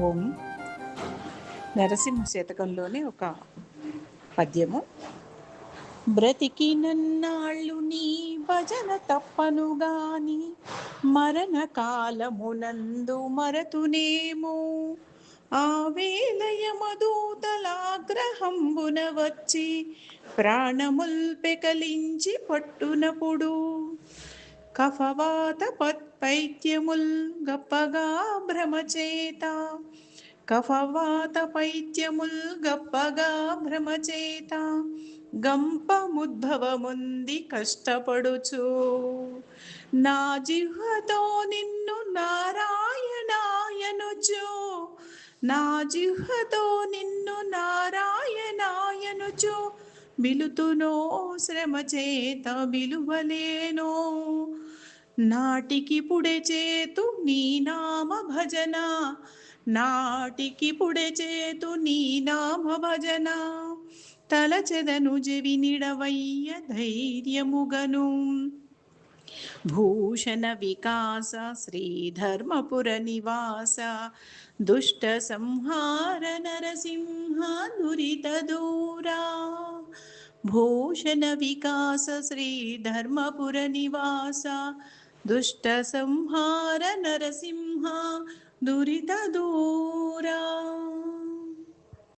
ఓం నరసింహ శతకంలోని ఒక పద్యము. బ్రతికి నన్నాళ్ళు నీ భజన తప్పను గాని మరణ కాలమునందు మరతునేమో. ఆ వేలయమదూతలాగ్రహంబున వచ్చి ప్రాణముల్ పెకలించి పట్టునప్పుడు కఫవాత పైత్యముల్ గప్పగా భ్రమచేత. కఫవాత పైత్యముల్ గప్పగా భ్రమచేత. గంపముద్భవముంది కష్టపడుచు. నా జిహ్వతో నిన్ను నారాయణాయనుచు. నా జిహ్వతో నిన్ను నారాయణాయనుచు. బిలుతునో శ్రమ చేత బిలువలేనో నాటికి పుడే చేతు నీ నామ భజన. నాటికి పుడే చేతు నీ నామ భజన. తలచెదను జెవి నిడవయ్య ధైర్యముగను. భూషణ వికాస శ్రీధర్మపుర నివాస. దుష్ట సంహార నరసింహ దురిత దూరా. భూషణ వికాస శ్రీధర్మపుర నివాస. దుష్ట సంహార నరసింహ దురిత దూర